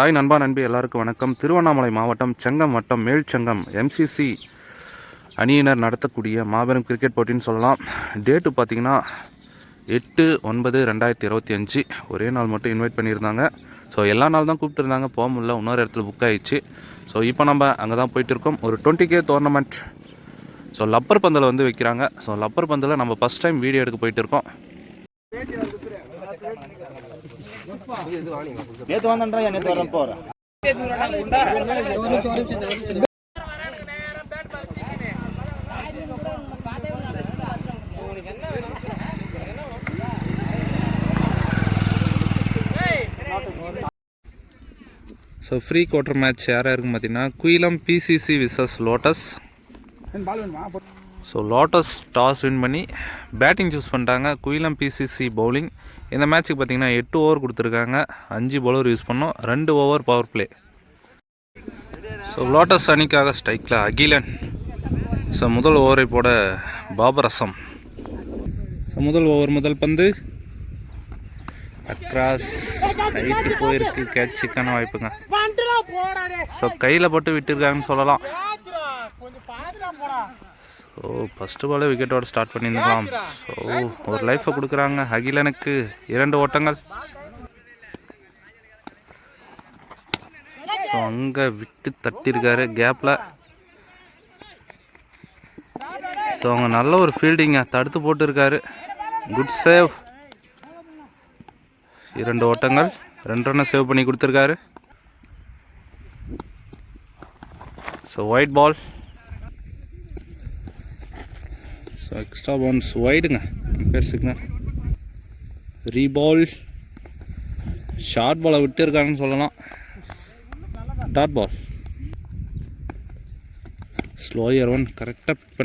Hi நண்பா நண்பி எல்லாருக்கும் வணக்கம். திருவண்ணாமலை மாவட்டம் செங்கம் வட்டம் மேல்செங்கம் எம்சிசி அணியினர் நடத்தக்கூடிய மாபெரும் கிரிக்கெட் போட்டின்னு சொல்லலாம். டேட்டு பார்த்தீங்கன்னா எட்டு ஒன்பது ரெண்டாயிரத்தி இருபத்தி அஞ்சு. ஒரே நாள் மட்டும் இன்வைட் பண்ணியிருந்தாங்க. ஸோ எல்லா நாள் தான் கூப்பிட்டுருந்தாங்க போக முடியல. இன்னொரு இடத்துல புக் ஆயிடுச்சு. ஸோ இப்போ நம்ம அங்கே தான் போயிட்டு இருக்கோம். ஒரு twenty K tournament so rubber பந்தில் வந்து வைக்கிறாங்க. ஸோ லப்பர் பந்தில் நம்ம ஃபஸ்ட் டைம் வீடியோ எடுக்க போயிட்டு இருக்கோம். நேத்து வந்தா நேத்து வரேன் போறேன் ஸோ ஃப்ரீ குவார்டர் மேட்ச் யாராக இருக்கும் பார்த்தீங்கன்னா Kuyilam PCC versus Lotus so Lotus toss win பண்ணி பேட்டிங் சூஸ் பண்ணிட்டாங்க. குயிலம் பிசிசி பவுலிங் இந்த மேட்ச்சுக்கு பார்த்தீங்கன்னா எட்டு ஓவர் கொடுத்துருக்காங்க. அஞ்சு பவுலர் யூஸ் பண்ணோம். ரெண்டு over power play so Lotus அணிக்காக ஸ்ட்ரைக்கில் அகிலன். ஸோ முதல் ஓவரை போட பாபரசம் ஸோ முதல் ஓவர் முதல் பந்து. அக்ராஸ் ஹைட்டு போயிருக்கு. கேட்சுக்கான வாய்ப்புங்க. ஸோ கையில் போட்டு விட்டுருக்காங்கன்னு சொல்லலாம். ஸோ ஃபஸ்ட்டு பாலே விக்கெட்டோட ஸ்டார்ட் பண்ணியிருந்துக்கலாம் ஸோ ஒரு லைஃப்பை கொடுக்குறாங்க. அகிலனுக்கு இரண்டு ஓட்டங்கள். ஸோ அங்கே விட்டு தட்டியிருக்காரு. கேப்பில் ஸோ அவங்க நல்ல ஒரு ஃபீல்டிங்க தடுத்து போட்டிருக்காரு. குட் சேவ் இரண்டு ஓட்டங்கள். ரெண்டு ரன்னை சேவ் பண்ணி கொடுத்துருக்காரு. So wide ball so extra bounce ஒயிடுங்க பேர் சிக்னல் ரீபால் ஷார்ட் பாலை விட்டு இருக்காங்கன்னு சொல்லலாம் டாட் பால் ஸ்லோயர் ஒன் கரெக்டாக பிக்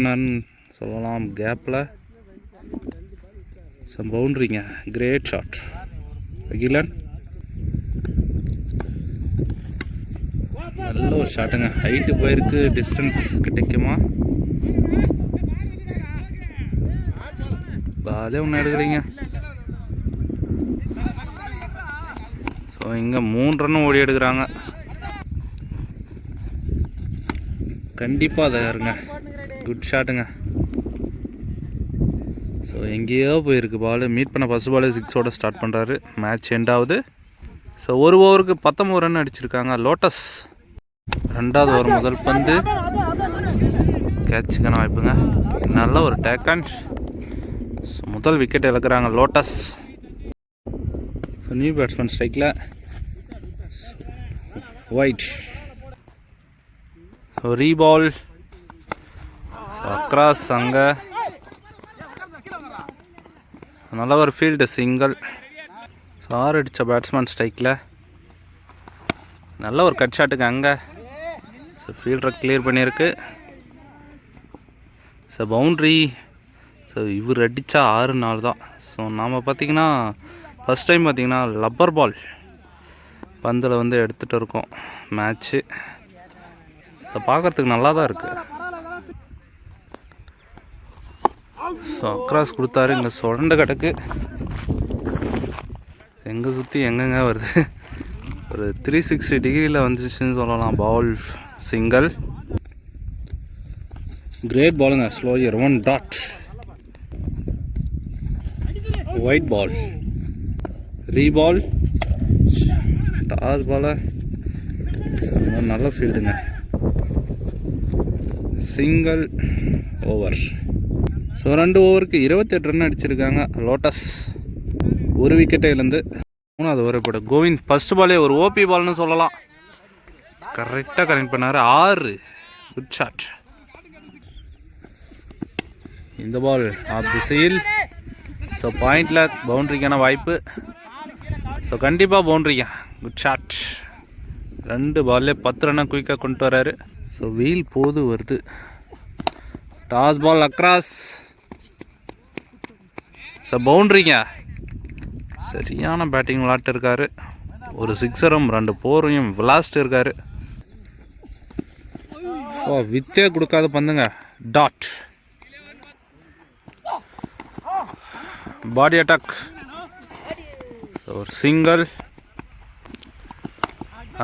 சொல்லலாம். கேப்பில் சம் பவுண்ட்ரிங்க கிரேட் ஷாட் அகிலன் நல்ல ஒரு ஷாட்டுங்க ஹைட்டு போயிருக்கு. டிஸ்டன்ஸ் கிடைக்குமா? ஜாலியாக ஒன்று எடுக்கிறீங்க ஸோ இங்கே மூணு ரன்னும் ஓடி எடுக்கிறாங்க. கண்டிப்பாக அதை இருங்க குட் ஷாட்டுங்க ஸோ எங்கேயோ போயிருக்கு பால் மீட் பண்ண ஃபஸ்ட் பாலே சிக்ஸோட ஸ்டார்ட் பண்ணுறாரு மேட்ச் எண்ட் ஆகுது. ஸோ ஒரு ஓவருக்கு பத்தொம்பது ரன் அடிச்சிருக்காங்க. லோட்டஸ் ரெண்டாவது ஓவர் முதல் பந்து. கேட்சுக்கான வாய்ப்புங்க. நல்ல ஒரு டேக்கண்ட் ஸோ முதல் விக்கெட் இழக்கிறாங்க லோட்டஸ் ஸோ நியூ பேட்ஸ்மேன் ஸ்ட்ரைக்கில் ஒயிட் ஸோ ரீபால் அக்ராஸ் அங்கே. நல்ல ஒரு ஃபீல்டு சிங்கிள் சார் அடித்த பேட்ஸ்மேன் ஸ்ட்ரைக்கில் நல்ல ஒரு கட் ஷாட்டுக்கு அங்கே. ஸோ ஃபீல்டரை கிளியர் பண்ணியிருக்கு. ஸோ பவுண்ட்ரி ஸோ இவர் அடித்தா ஆறு நாள் தான். ஸோ நாம் பார்த்திங்கன்னா ஃபஸ்ட் டைம் பார்த்தீங்கன்னா லப்பர் பால் பந்தில் வந்து எடுத்துகிட்டு இருக்கோம். மேட்ச்சு அதை பார்க்குறதுக்கு நல்லா தான் இருக்குது ஸோ அக்ராஸ் கொடுத்தாரு. இங்கே சுரண்ட கிடக்கு. எங்கே சுற்றி எங்கெங்க வருது? ஒரு த்ரீ சிக்ஸ்டி டிகிரியில் வந்துச்சுன்னு சொல்லலாம். பால் சிங்கிள் கிரேட் பாலுங்க slower one dot wide ball reball toss பால நல்ல ஃபீல்டுங்க சிங்கிள் ஓவர் ஸோ ரெண்டு ஓவருக்கு இருபத்தெட்டு ரன் அடிச்சிருக்காங்க. லோட்டஸ் ஒரு விக்கெட்டை இழந்து மூணாவது ஓவர் போட கோவிந்த் ஃபர்ஸ்ட் பாலே ஒரு ஓபி பால்னு சொல்லலாம். கரெக்டாக கனெக்ட் பண்ணார். ஆறு. குட் ஷாட் இந்த ball off the seal so பாயிண்டில் பவுண்ட்ரிக்கான வாய்ப்பு. ஸோ கண்டிப்பாக பவுண்ட்ரிக்கா. குட் ஷாட் ரெண்டு பால்லே பத்து ரன்னை குயிக்காக கொண்டு வராரு. ஸோ வெயில் போது வருது. டாஸ் பால் அக்ராஸ் ஸோ பவுண்ட்ரிங்க சரியான பேட்டிங் விளாட்டு இருக்காரு. ஒரு சிக்ஸரும் ரெண்டு போரையும் விளாஸ்ட் இருக்காரு. ஓ வித்தே கொடுக்காத பந்துங்க. டாட் பாடி அட்டாக் ஒரு சிங்கிள்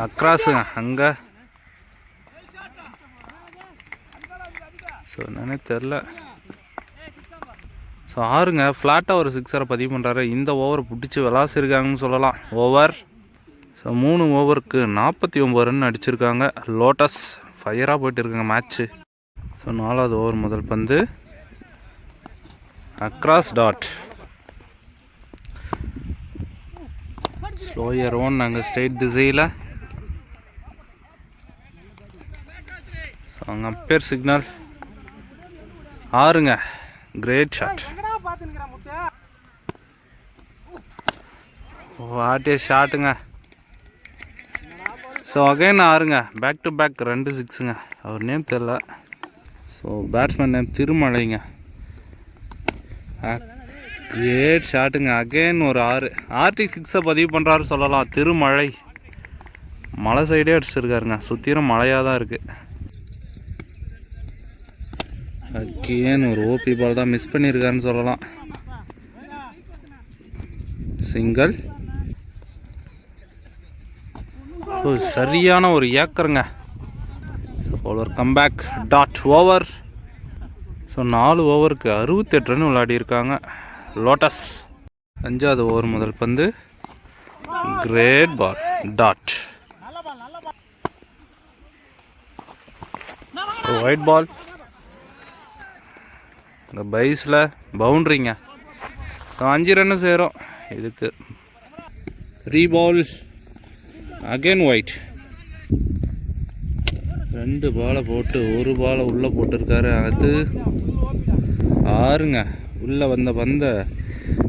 அக்ராஸுங்க அங்கே. ஸோ என்னன்னே தெரில ஸோ ஆறுங்க ஃப்ளாட்டாக ஒரு சிக்ஸரை பதிவு பண்ணுறாரு இந்த ஓவர் பிடிச்சி விளாசிருக்காங்கன்னு சொல்லலாம். ஓவர் ஸோ மூணு ஓவருக்கு நாற்பத்தி ஒம்பது ரன் அடிச்சிருக்காங்க. லோட்டஸ் ஃபயராக போயிட்டு இருக்குங்க மேட்ச்சு ஸோ நாலாவது ஓவர் முதல் பந்து. அக்ராஸ் டாட் ஸ்லோயர் ஓன் நாங்கள் ஸ்ட்ரெயிட் திசையில். ஸோ அங்கே அப்பேர் சிக்னல் ஆறுங்க. கிரேட் ஷாட் வாட்டே ஷாட்டுங்க ஸோ அகைன் ஆறுங்க. பேக் டு பேக் ரெண்டு சிக்ஸுங்க அவர் நேம் தெரில ஸோ பேட்ஸ்மேன் நேம் திருமலைங்க. ஏட் ஷாட்டுங்க. அகைன் ஒரு ஆறு. ஆர்டிக் சிக்ஸை பதிவு பண்ணுறாரு சொல்லலாம். திருமழை. மலை சைடே அடிச்சிருக்காருங்க. சுற்றிலும் மழையாக தான் இருக்குது அகெயின் ஒரு ஓபி பால் தான் மிஸ் பண்ணியிருக்காருன்னு சொல்லலாம். சிங்கிள் ஓ சரியான ஒரு ஏக்கருங்க. So comeback dot over so நாலு ஓவருக்கு அறுபத்தெட்டு ரன் விளையாடி இருக்காங்க லோட்டஸ் அஞ்சாவது ஓவர் முதல் பந்து. Great ball dot wide ball இந்த பைஸில் பவுண்ட்ரிங்க ஸோ அஞ்சு ரன்னு சேரும். இதுக்கு. த்ரீ பால் அகெயின் ஒயிட் ரெண்டு பாலை போட்டு ஒரு பாலை உள்ளே போட்டிருக்காரு. அது ஆறுங்க. உள்ளே வந்த பந்த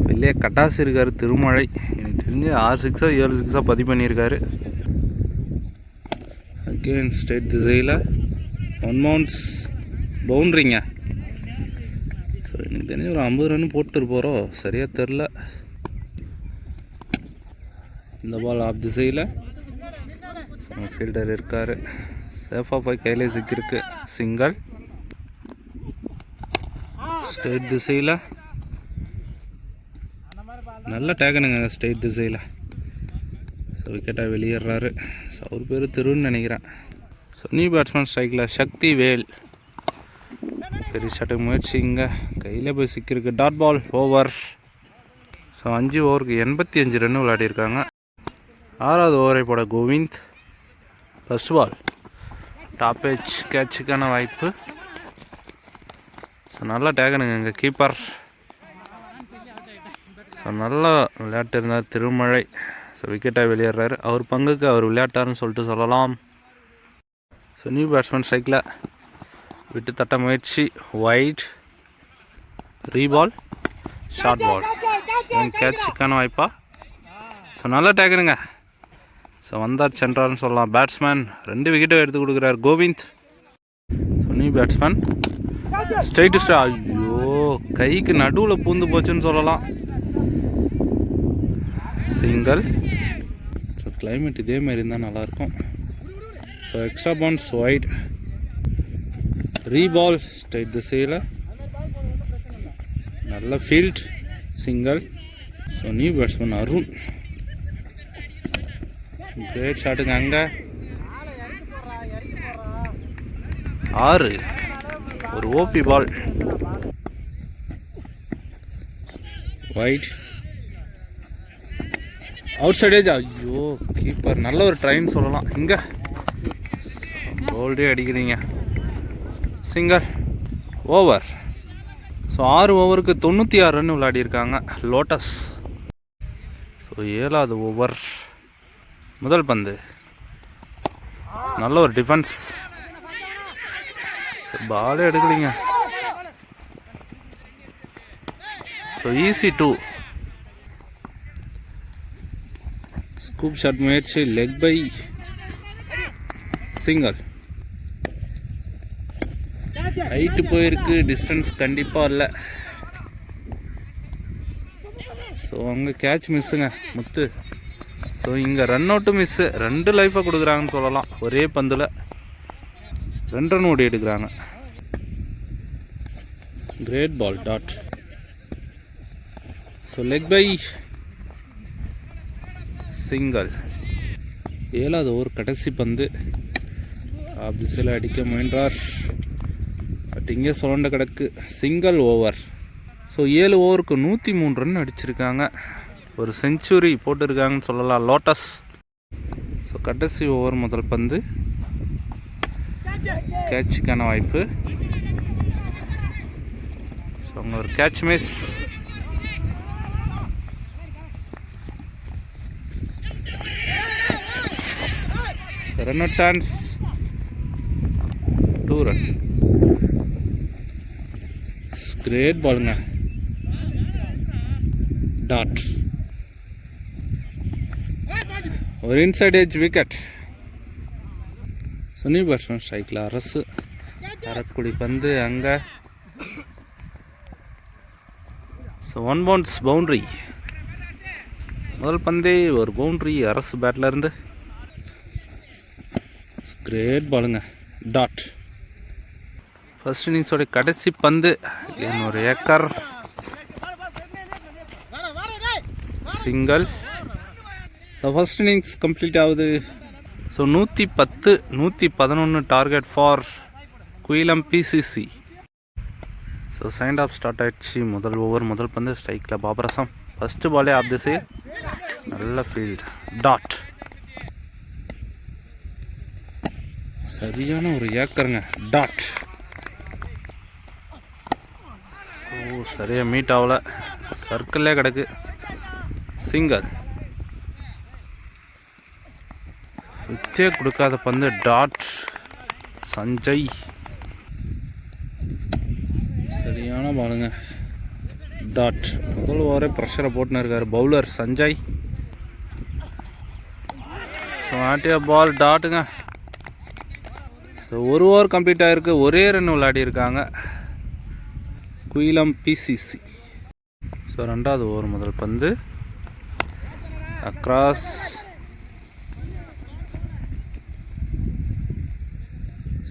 வெளியே கட்டாசு இருக்கார் திருமழை. எனக்கு தெரிஞ்சு ஆறு சிக்ஸாக ஏழு சிக்ஸாக பதிவு பண்ணியிருக்காரு. அகெயின் ஸ்டேட் திசையில் ஒன் மவுண்ட்ஸ் பவுண்ட்ரிங்க ஸோ எனக்கு தெரிஞ்சு ஒரு ஐம்பது ரன் போட்டு போகிறோம் சரியாக தெரில இந்த பால் ஆஃப் திசையில். ஃபீல்டர் இருக்கார். சேஃபாக போய் கையிலே சிக்கியிருக்கு. சிங்கிள் ஸ்டேட் திசையில். நல்ல டேக்கனுங்க ஸ்டேட் திசையில். ஸோ விக்கெட்டாக வெளியேறாரு. ஸோ அவர் பேர் திருன்னு நினைக்கிறேன். ஸோ நியூ பேட்ஸ்மேன் ஸ்ட்ரைக்கில் சக்தி வேல். பெரிய ஷாட்டுக்கு முயற்சி இங்கே. கையில் போய் சிக்கிருக்கு டாட் பால் ஓவர் ஸோ அஞ்சு ஓவருக்கு எண்பத்தி அஞ்சு ரன் விளையாடிருக்காங்க ஆறாவது ஓவரை போட Govind. First ball top edge கேட்சுக்கான வாய்ப்பு. ஸோ நல்லா டேகனுங்க இங்கே கீப்பர் ஸோ நல்லா விளையாட்டு இருந்தார் திருமழை. ஸோ விக்கெட்டாக வெளியேறாரு. அவர் பங்குக்கு அவர் விளையாட்டாருன்னு சொல்லிட்டு சொல்லலாம். ஸோ நியூ பேட்ஸ்மேன் ஸ்ட்ரைக்கில் விட்டு தட்ட முயற்சி. ஒயிட் ரீபால் ஷார்ட் பால் கேட்சுக்கான வாய்ப்பா. ஸோ நல்லா டேக்கனுங்க ஸோ வந்தார் சென்றார்னு சொல்லலாம். பேட்ஸ்மேன் ரெண்டு விக்கெட்டை எடுத்து கொடுக்குறார் Govind. So new batsman straight ஸ்டா ஐயோ கைக்கு நடுவில் பூந்து போச்சுன்னு சொல்லலாம். சிங்கிள் ஸோ கிளைமேட் இதே மாதிரி இருந்தால் நல்லாயிருக்கும். So extra bounce wide reball straight திசையில். நல்ல field single so new batsman Arun great ஷாட்டுங்க அங்கே. ஆறு. ஒரு OP ball. Wide out side edge ஐயோ கீப்பர் நல்ல ஒரு ட்ரைன்னு சொல்லலாம். இங்கே கோல்டே அடிக்கிறீங்க. சிங்கர் ஓவர் ஸோ ஆறு ஓவருக்கு தொண்ணூற்றி ஆறு ரன் விளையாடியிருக்காங்க. லோட்டஸ் ஸோ ஏழாவது ஓவர் முதல் பந்து. நல்ல ஒரு டிஃபென்ஸ் பாலே எடுக்கலைங்க. So easy to scoop shot முயற்சி லெக் பை சிங்கிள் ஹைட்டு போயிருக்கு டிஸ்டன்ஸ் கண்டிப்பாக இல்லை. ஸோ அங்கே கேட்ச் மிஸ்ஸுங்க முத்து. ஸோ இங்கே ரன் அவுட்டு மிஸ்ஸு ரெண்டு லைஃபை கொடுக்குறாங்கன்னு சொல்லலாம். ஒரே பந்தில். ரெண்டு ரன் ஓடி எடுக்கிறாங்க. Rate ball dot so leg bye single ஏழாவது ஓவர் கடைசி பந்து. ஆப் அடிக்க முயன்றார். பட் இங்கே சுரண்ட கிடக்கு. சிங்கிள் ஓவர் ஸோ ஏழு ஓவருக்கு நூற்றி மூணு ரன் அடிச்சிருக்காங்க. ஒரு செஞ்சுரி போட்டிருக்காங்கன்னு சொல்லலாம். லோட்டஸ் ஸோ கடைசி ஓவர் முதல் பந்து. கேட்சுக்கான வாய்ப்பு. ஸோ அங்கே ஒரு catch miss run out chance two run great பாலுங்க டாட் ஒரு இன்சைட் ஏஜ் விக்கெட் சுனி பேட்ஸ்மேன் ஸ்ட்ரைக்கில் அரசு. அரக்குடி பந்து அங்கே. ஸோ ஒன் பவுன்ஸ் பவுண்ட்ரி முதல் பந்தே ஒரு பவுண்ட்ரி அரசு பேட்லேருந்து கிரேட் பாலுங்க டாட் ஃபர்ஸ்ட் இன்னிங்ஸோட கடைசி பந்து. ஒரு acre. Single so first innings complete ஆகுது. ஸோ நூற்றி பத்து நூற்றி பதினொன்று target for Kuyilam PCC so சைண்ட் ஆஃப் ஸ்டார்ட் ஆயிடுச்சு. முதல் ஓவர் முதல் பந்து ஸ்ட்ரைக்கில் பாபரசம் ஃபஸ்ட்டு பாலே ஆஃப் திசை நல்ல ஃபீல்ட் டாட் சரியான ஒரு ஏக்கருங்க. டாட் ஓ சரியாக மீட் ஆகல. சர்க்கிளே கிடக்கு. சிங்கர் வித்தே கொடுக்காத பந்து. டாட் சஞ்சய். சரியான பாலுங்க. டாட் முதல் ஓவரே ப்ரெஷரை போட்டுன்னு இருக்கார். பவுலர் சஞ்சய். ஆட்டியா பால் டாட்டுங்க ஸோ ஒரு ஓவர் கம்ப்ளீட் ஆகிருக்கு ஒரே ரன் விளையாடியிருக்காங்க. குயிலம் பிசிசி ஸோ ரெண்டாவது ஓவர் முதல் பந்து. அக்ராஸ்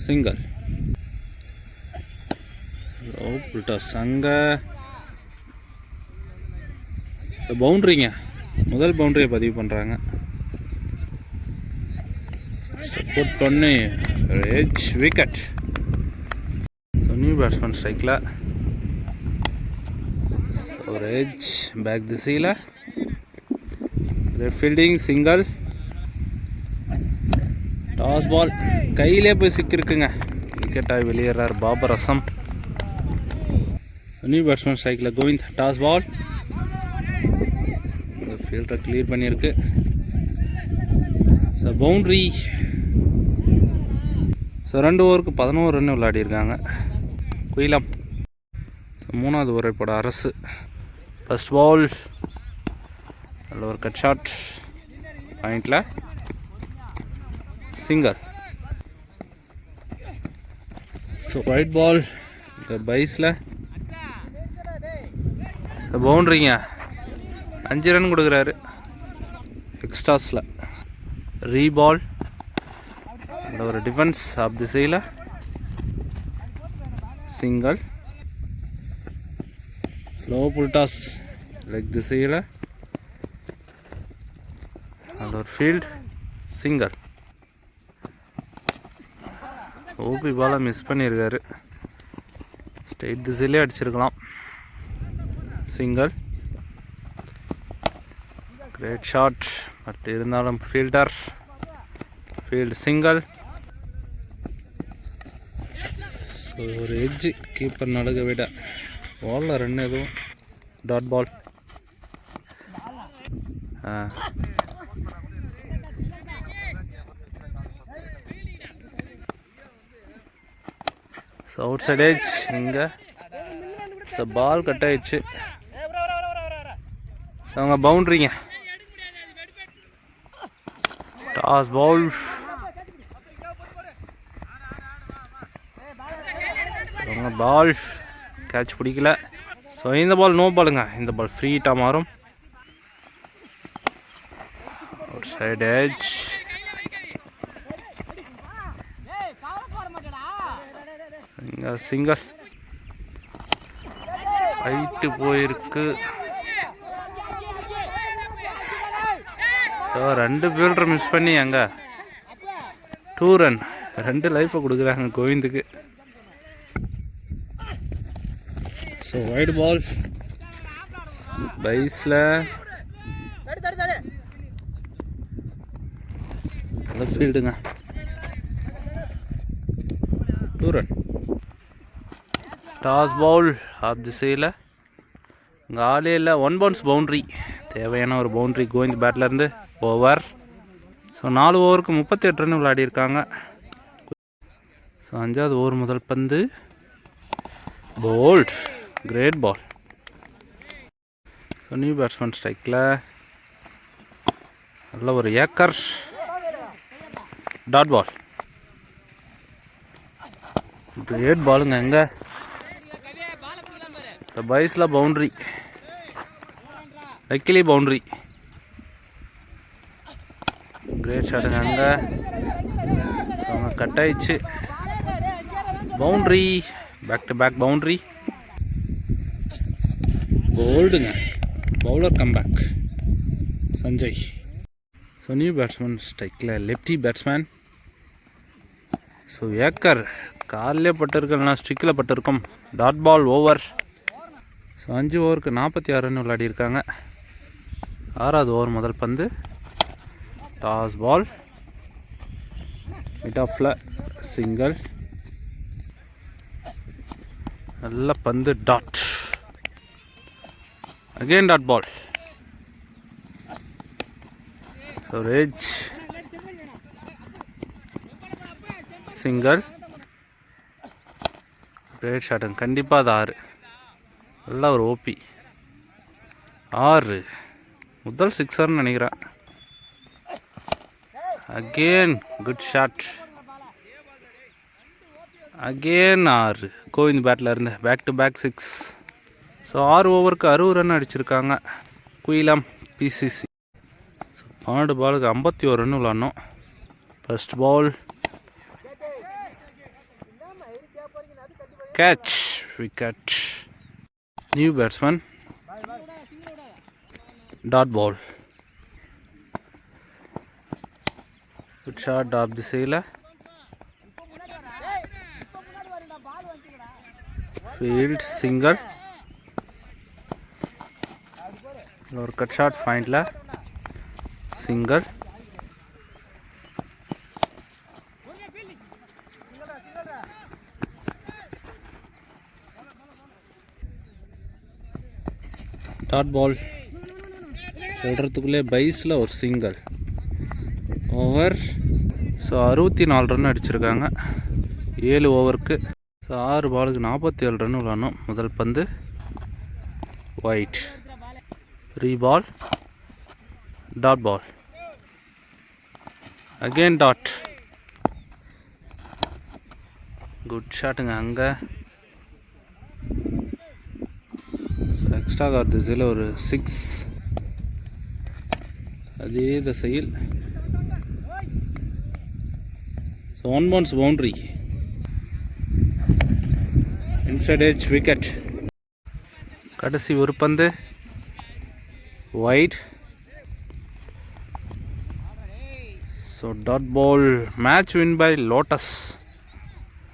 சிங்கல் புல்டா சங்க. பவுண்ட்ரிங்க முதல் பவுண்டரியை பதிவு பண்ணுறாங்க சப்போர்ட் பண்ணி ரேஜ் விக்கெட் நியூ பேட்ஸ்மேன் ஸ்ட்ரைக்கில் ஒரு ஏஜ் பேக் திசையில் ஃபீல்டிங் சிங்கிள் டாஸ் பால் கையிலே போய் சிக்கிருக்குங்க விக்கெட்டாக வெளியேறார் பாபர் அசம் நியூ பேட்ஸ்மேன் ஸ்ட்ரைக்கில் கோவிந்த் டாஸ் பால் இந்த ஃபீல்டரை கிளியர் பண்ணியிருக்கு. ஸோ பவுண்ட்ரி ஸோ ரெண்டு ஓவருக்கு பதினோரு ரன் விளையாடிருக்காங்க குயிலம். மூணாவது ஓவர் இப்போட அரசு. ஃபர்ஸ்ட் பால் நல்ல ஒரு கட் ஷாட் பாயிண்டில் சிங்கர் ஸோ ஒயிட் பால் இந்த பைஸில் பவுண்ட்ரிங்க அஞ்சு ரன் கொடுக்குறாரு. எக்ஸ்ட்ராஸில் ரீபால் அந்த ஒரு டிஃபென்ஸ் ஆஃப் திசையில் single low full toss leg திசையில் அந்த ஒரு ஃபீல்ட் சிங்கிள் ஓபி பாலை மிஸ் பண்ணியிருக்காரு ஸ்ட்ரெயிட் திசையிலே அடிச்சிருக்கலாம். சிங்கிள் கிரேட் ஷாட் பட் இருந்தாலும் ஃபீல்டர் ஃபீல்டு சிங்கிள் ஸோ ஒரு எஜ்ஜு கீப்பர் நடுக விட பாலில் ரன் எதுவும் டாட் பால் ஆ. ஸோ அவுட் சைட் ஏஜ் இங்கே. ஸோ பால் கட் ஆயிடுச்சு. அவங்க பவுண்ட்ரிங்க. டாஸ் பவுல். அவங்க பால் கேட்ச் பிடிக்கல. ஸோ இந்த பால் நோ பாலுங்க இந்த பால் ஃப்ரீட்டாக மாறும். அவுட் சைடு ஏஜ் இங்கே சிங்கர் ஹைட்டு போயிருக்கு. ஸோ ரெண்டு ஃபீல்டரை மிஸ் பண்ணி அங்க. டூ ரன் ரெண்டு லைஃப்பை கொடுக்குறாங்க கோவிந்துக்கு. ஸோ ஒயிட் பால் பைஸில் நல்ல ஃபீல்டுங்க two run toss ball off திசையில் இங்கே ஆளே இல்லை. ஒன் பவுன்ஸ் பவுண்ட்ரி தேவையான ஒரு பவுண்ட்ரி கோவிந்த் பேட்லேருந்து ஓவர். ஸோ நாலு ஓவருக்கு முப்பத்தி எட்டு ரன் விளையாடியிருக்காங்க ஸோ அஞ்சாவது ஓவர் முதல் பந்து. Bolt great ball so new batsman ஸ்ட்ரைக்கில் நல்ல ஒரு ஏக்கர். டாட் பால் கிரேட் பாலுங்க எங்கே இந்த பைஸில் பவுண்ட்ரி லக்கிலி பவுண்ட்ரி கிரேட் ஷாட்டுங்க அங்கே. ஸோ அங்கே கட் ஆயிடுச்சு. Boundary back to back boundary போல்டுங்க bowler comeback Sanjay so new batsman ஸ்ட்ரைக்கில் லெஃப்டி பேட்ஸ்மேன் ஸோ ஏக்கர் காலிலே பட்டிருக்கலாம் ஸ்டிக்கில் பட்டிருக்கும். டாட் பால் ஓவர் ஸோ அஞ்சு ஓவருக்கு நாற்பத்தி ஆறுன்னு விளையாடிருக்காங்க ஆறாவது ஓவர் முதல் பந்து. டாஸ் பால் மிட் ஆஃபில் சிங்கிள் நல்ல பந்து டாட் அகெயின் டாட் பால் ரேஜ் சிங்கிள் ரேட் ஷாட்டுங்க கண்டிப்பாக அது ஆறு நல்ல ஒரு ஓபி ஆறு முதல் சிக்ஸர்னு நினைக்கிறேன் அகெயின் குட் ஷாட் அகெயின் ஆறு. கோவிந்த் பேட்டில் இருந்து. Back to back six so ஆறு ஓவருக்கு அறுபது ரன் அடிச்சிருக்காங்க. குயிலம் பிசிசி ஸோ பன்னெண்டு பாலுக்கு ஐம்பத்தி ஒரு run விளாடணும். First ball catch wicket new batsman dot ball good shot off திசையில் ஃபீல்ட் சிங்கிள் ஒரு கட் ஷாட் பாயிண்டில் சிங்கிள் டாட் பால் சொல்கிறதுக்குள்ளே பைஸில் ஒரு சிங்கிள் ஓவர் ஸோ அறுபத்தி நாலு ரன் அடிச்சிருக்காங்க. ஏழு ஓவருக்கு ஸோ ஆறு பாலுக்கு நாற்பத்தி ஏழு ரன் விளாடணும். முதல் பந்து wide reball dot ball again dot good ஷாட்டுங்க அங்கே. எக்ஸ்ட்ரா கார் திசையில் ஒரு சிக்ஸ் அதே திசையில் so one bounce boundary inside edge wicket கடைசி ஒரு பந்து. Wide so dot ball match win by Lotus